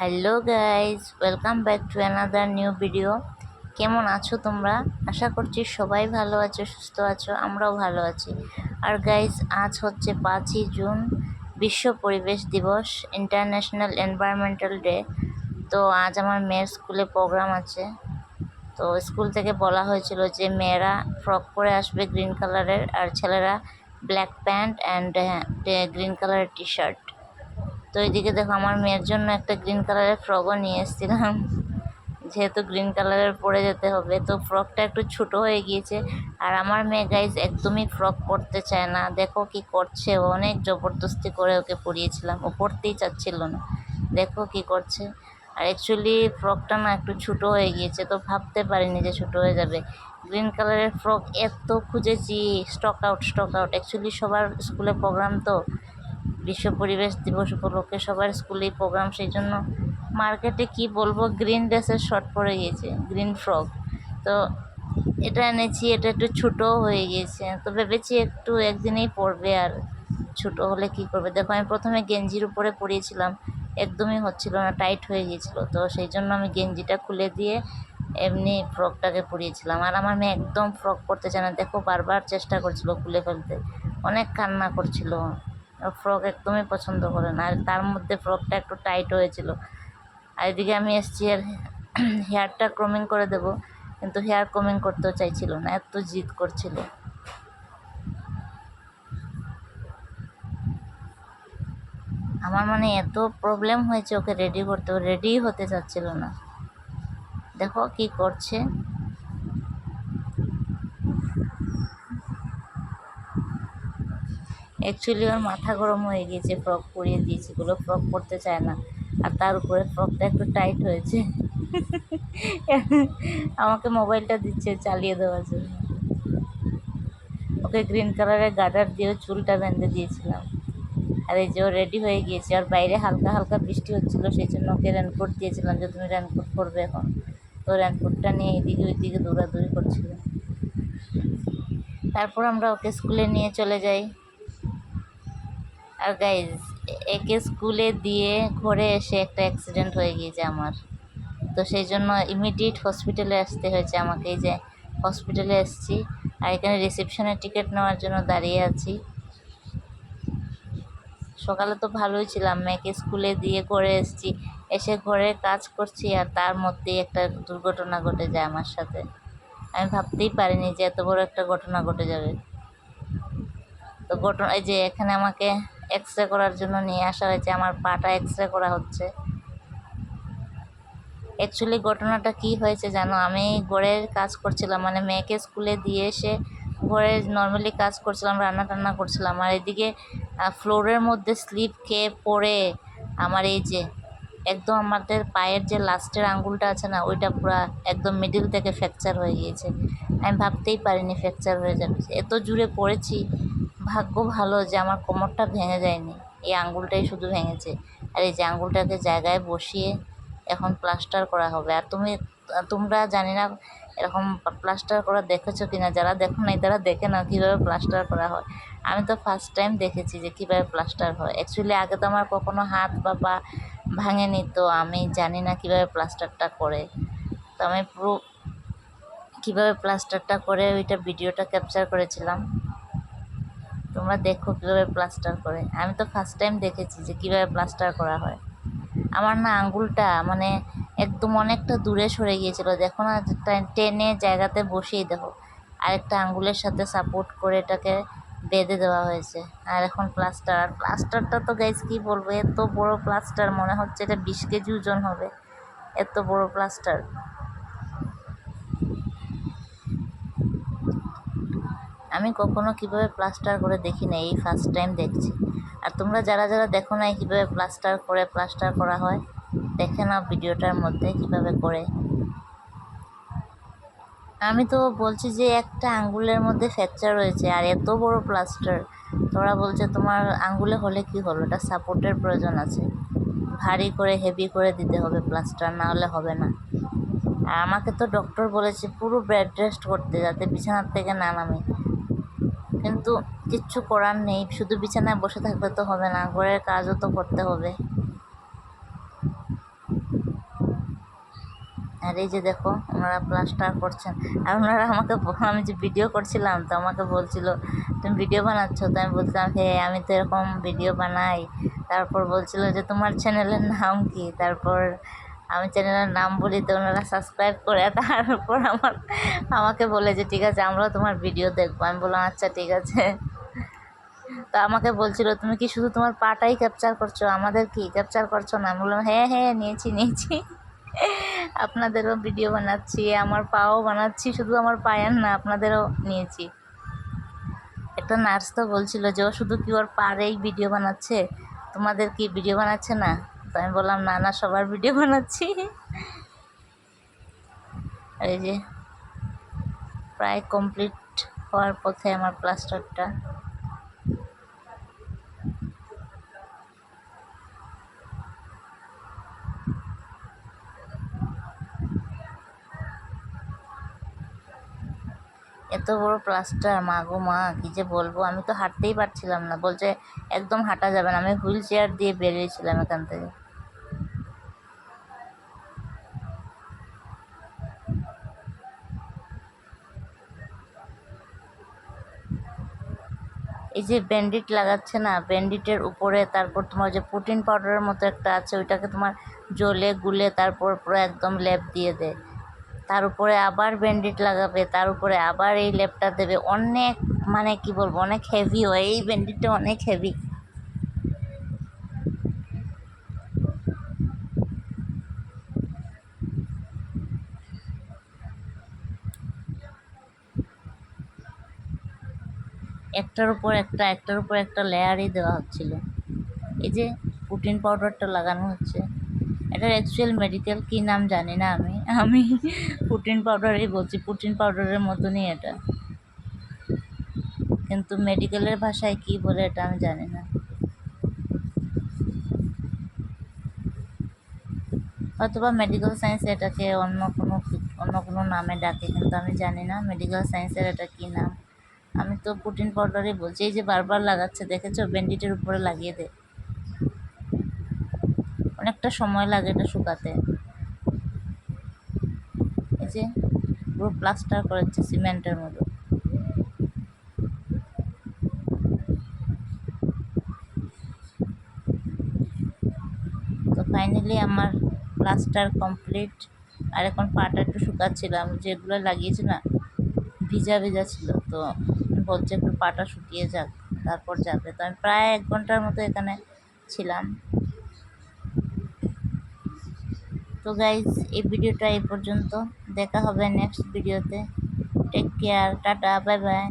Hello guys welcome back to another new video. কেমন আছো তোমরা? আশা করছি সবাই ভালো আছো, সুস্থ আছো, আমরাও ভালো আছি। আর গাইজ আজ হচ্ছে পাঁচই জুন, বিশ্ব পরিবেশ দিবস ইন্টারন্যাশনাল এনভায়রনমেন্টাল ডে তো আজ আমার মেয়ের স্কুলে প্রোগ্রাম আছে। তো স্কুল থেকে বলা হয়েছিল যে মেয়েরা ফ্রক পরে আসবে গ্রিন কালারের আর ছেলেরা ব্ল্যাক প্যান্ট অ্যান্ড গ্রিন কালারের টি শার্ট তো এইদিকে দেখো আমার মেয়ের জন্য একটা গ্রিন কালারের ফ্রকও নিয়ে এসেছিলাম। যেহেতু গ্রিন কালারের পরে যেতে হবে, তো ফ্রকটা একটু ছোট হয়ে গিয়েছে। আর আমার মেয়ে গাইজ একদমই ফ্রক পরতে চায় না। দেখো কি করছে, ও অনেক জবরদস্তি করে ওকে পরিয়েছিলাম। ও পরতেই চাচ্ছিল না। দেখো কি করছে। আর অ্যাকচুয়ালি ফ্রকটা না একটু ছোট হয়ে গিয়েছে, তো ভাবতে পারিনি যে ছোট হয়ে যাবে। গ্রিন কালারের ফ্রক এত খুঁজেছি stock out stock out actually সবার স্কুলে প্রোগ্রাম তো বিশ্ব পরিবেশ দিবস উপলক্ষে সবার স্কুলেই প্রোগ্রাম সেই জন্য মার্কেটে কি বলব গ্রিন ড্রেসের শর্ট পরে গিয়েছে গ্রিন ফ্রক তো এটা এনেছি, এটা একটু ছোটো হয়ে গিয়েছে, তো ভেবেছি একটু একদিনেই পরবে আর ছোটো হলে কি করবে? দেখো, আমি প্রথমে গেঞ্জির উপরে পরিয়েছিলাম, একদমই হচ্ছিল না টাইট হয়ে গিয়েছিল, তো সেই জন্য আমি গেঞ্জিটা খুলে দিয়ে এমনি ফ্রকটাকে পরিয়েছিলাম। আর আমার মেয়ে একদম ফ্রক পরতে চায় না, দেখো বারবার চেষ্টা করছিল খুলে ফেলতে, অনেক কান্না করছিল। ফ্রক একদমই পছন্দ করে না। আর তার মধ্যে ফ্রকটা একটু টাইট হয়েছিল। আর এদিকে আমি এসছি আর হেয়ারটা ক্রমিং করে দেব। কিন্তু হেয়ার ক্রমিং করতেও চাইছিল না, এত জিদ করছিল। আমার মানে এত প্রবলেম হয়েছে ওকে রেডি করতে রেডি হতে চাচ্ছিল না। দেখো কি করছে। অ্যাকচুয়ালি ওর মাথা গরম হয়ে গিয়েছে ফ্রক পরিয়ে দিয়েছি। গুলো ফ্রক পরতে চায় না। আর তার উপরে ফ্রকটা একটু টাইট হয়েছে। আমাকে মোবাইলটা দিচ্ছে চালিয়ে দেওয়ার জন্য। ওকে গ্রিন কালারের গার্ডার দিয়ে চুলটা বেঁধে দিয়েছিলাম। আর এই যে ও রেডি হয়ে গিয়েছে, আর বাইরে হালকা হালকা বৃষ্টি হচ্ছিল, সেই জন্য ওকে রেনকোট দিয়েছিলাম যে, তুমি রেনকোট করবে এখন। তো রেনকোটটা নিয়ে এইদিকে ওইদিকে দৌড়াদৌড়ি করছিল। তারপর আমরা ওকে স্কুলে নিয়ে চলে যাই। আর গাইজ একে স্কুলে দিয়ে ঘরে এসে একটা অ্যাক্সিডেন্ট হয়ে গিয়েছে আমার। তো সেই জন্য ইমিডিয়েট হসপিটালে আসতে হয়েছে আমাকে। এই যে হসপিটালে এসেছি আর এখানে রিসেপশনের টিকিট নেওয়ার জন্য দাঁড়িয়ে আছি। সকালে তো ভালোই ছিলাম, মেয়েকে স্কুলে দিয়ে ঘরে এসেছি। এসে ঘরে কাজ করছি আর তার মধ্যেই একটা দুর্ঘটনা ঘটে যায় আমার সাথে। আমি ভাবতেই পারিনি যে এত বড় একটা ঘটনা ঘটে যাবে। তো ঘটনা, এই যে এখানে আমাকে এক্স রে করার জন্য নিয়ে আসা হয়েছে আমার পাটা এক্স রে করা হচ্ছে। অ্যাকচুয়ালি ঘটনাটা কি হয়েছে জানো? আমি ঘরের কাজ করছিলাম মানে মেয়েকে স্কুলে দিয়ে এসে ঘরে নর্মালি কাজ করছিলাম রান্না টান্না করছিলাম। আর এদিকে ফ্লোরের মধ্যে স্লিপ খেয়ে পড়ে আমার এই যে, একদম আমাদের পায়ের যে লাস্টের আঙ্গুলটা আছে না, ওইটা পুরো একদম মিডিল থেকে ফ্র্যাকচার হয়ে গিয়েছে। আমি ভাবতেই পারিনি ফ্র্যাকচার হয়ে যাবে। এত জুড়ে পড়েছি ভাগ্য ভালো যে আমার কোমরটা ভেঙে যায়নি। এই আঙ্গুলটাই শুধু ভেঙেছে। আর এই যে আঙ্গুলটাকে জায়গায় বসিয়ে এখন প্লাস্টার করা হবে। আর তুমি, তোমরা জানি না এরকম প্লাস্টার করা দেখেছ কিনা? যারা দেখো নাই তারা দেখে নাও কীভাবে প্লাস্টার করা হয়। আমি তো ফার্স্ট টাইম দেখেছি যে কীভাবে প্লাস্টার হয়। অ্যাকচুয়ালি আগে তো আমার কখনো হাত বা পা ভাঙেনি, তো আমি জানি না কীভাবে প্লাস্টারটা করে। তো আমি পুরো কীভাবে প্লাস্টারটা করে ওইটা ভিডিওটা ক্যাপচার করেছিলাম। তোমরা দেখো কীভাবে প্লাস্টার করে। আমি তো ফার্স্ট টাইম দেখেছি যে কীভাবে প্লাস্টার করা হয়। আমার না আঙ্গুলটা মানে একদম অনেকটা দূরে সরে গিয়েছিল। দেখো না, টেনে জায়গাতে বসিয়ে দেখো। আরেকটা আঙ্গুলের সাথে সাপোর্ট করে এটাকে বেঁধে দেওয়া হয়েছে। আর এখন প্লাস্টার আর প্লাস্টারটা তো গাইজ কী বলব, এত বড় প্লাস্টার মনে হচ্ছে এটা বিশ কেজি ওজন হবে। এত বড় প্লাস্টার আমি কখনো কীভাবে প্লাস্টার করে দেখি না, এই ফার্স্ট টাইম দেখছি। আর তোমরা যারা যারা দেখো না কীভাবে প্লাস্টার করে প্লাস্টার করা হয়, দেখে নাও ভিডিওটার মধ্যে কীভাবে করে। আমি তো বলছি যে একটা আঙ্গুলের মধ্যে ফ্র্যাকচার রয়েছে, আর এত বড় প্লাস্টার তোরা বলছে তোমার আঙ্গুলে হলে কি হলো? এটা সাপোর্টের প্রয়োজন আছে। ভারী করে হেভি করে দিতে হবে প্লাস্টার না হলে হবে না। আর আমাকে তো ডক্টর বলেছে পুরো বেড রেস্ট করতে, যাতে বিছানার থেকে না নামে। কিন্তু কিচ্ছু করার নেই। শুধু বিছানায় বসে থাকলে তো হবে না, ঘরের কাজও তো করতে হবে। আর এই যে দেখো, ওনারা প্লাস্টার করছেন। আর ওনারা আমাকে আমি যে ভিডিও করছিলাম, তো আমাকে বলছিল, তুমি ভিডিও বানাচ্ছো? তো আমি বলছিলাম হ্যাঁ আমি তো এরকম ভিডিও বানাই। তারপর বলছিল যে, তোমার চ্যানেলের নাম কি? তারপর আমি চ্যানেলের নাম বলি তো ওনারা সাবস্ক্রাইব করে, তারপর আমার, আমাকে বলে যে, ঠিক আছে, আমরাও তোমার ভিডিও দেখব। আমি বললাম আচ্ছা ঠিক আছে। তো আমাকে বলছিল, তুমি কি শুধু তোমার পাটাই ক্যাপচার করছ? আমাদের কি ক্যাপচার করছ না? আমি বললাম হ্যাঁ হ্যাঁ নিয়েছি নিয়েছি। আপনাদেরও ভিডিও বানাচ্ছি, আমার পাও বানাচ্ছি, শুধু আমার পায়ের না, আপনাদেরও নিয়েছি। একটা নার্স তো বলছিল যে, ও শুধু কি ওর পারেই ভিডিও বানাচ্ছে? তোমাদের কি ভিডিও বানাচ্ছে না? তো আমি বললাম, না না, সবার ভিডিও বানাচ্ছি। আর এই যে প্রায় কমপ্লিট হওয়ার পথে আমার প্লাস্টারটা এত বড় প্লাস্টার মা গো মা, কী যে বলব? আমি তো হাঁটতেই পারছিলাম না। বলছে, একদম হাঁটা যাবে না। আমি হুইল চেয়ার দিয়ে বেরিয়েছিলাম এখান থেকে। এই যে ব্যান্ডিট লাগাচ্ছে না ব্যান্ডিটের উপরে তারপর তোমার যে প্রোটিন পাউডারের মতো একটা আছে, ওইটাকে তোমার জলে গুলে তারপর পুরো একদম লেপ দিয়ে দেয়। তার উপরে আবার ব্যান্ডিট লাগাবে, তার উপরে আবার এই লেপটা দেবে। অনেক মানে কি বলব, অনেক হেভি হয়। এই ব্যান্ডিটটা অনেক হেভি একটার উপর একটা, একটার উপর একটা লেয়ারই দেওয়া হচ্ছিল। এই যে প্রোটিন পাউডারটা লাগানো হচ্ছে। এটার অ্যাকচুয়াল মেডিকেল কী নাম জানি না আমি। আমি প্রোটিন পাউডারই বলছি প্রোটিন পাউডারের মতনই এটা। কিন্তু মেডিকেলের ভাষায় কী বলে এটা আমি জানি না। অথবা মেডিকেল সায়েন্স এটাকে অন্য কোনো অন্য কোনো নামে ডাকে, কিন্তু আমি জানি না মেডিকেল সায়েন্সের এটা কী নাম। আমি তো প্রোটিন পাউডারই বলছি, এই যে বারবার লাগাচ্ছে, দেখেছ? ব্যান্ডিটের উপরে লাগিয়ে দে। অনেকটা সময় লাগে এটা শুকাতে। এই যে পুরো প্লাস্টার করেছে সিমেন্টের মতো। তো ফাইনালি আমার প্লাস্টার কমপ্লিট আর এখন পাটা একটু শুকাচ্ছিলাম, যেগুলো লাগিয়েছি না, ভিজা ভিজা ছিল, তো বলছে একটু পাটা শুকিয়ে যাক, তারপর যাবে। তো আমি প্রায় এক ঘণ্টার মতো এখানে ছিলাম। তো গাইজ এই ভিডিওটা এই পর্যন্ত। দেখা হবে নেক্সট ভিডিওতে take care tata bye bye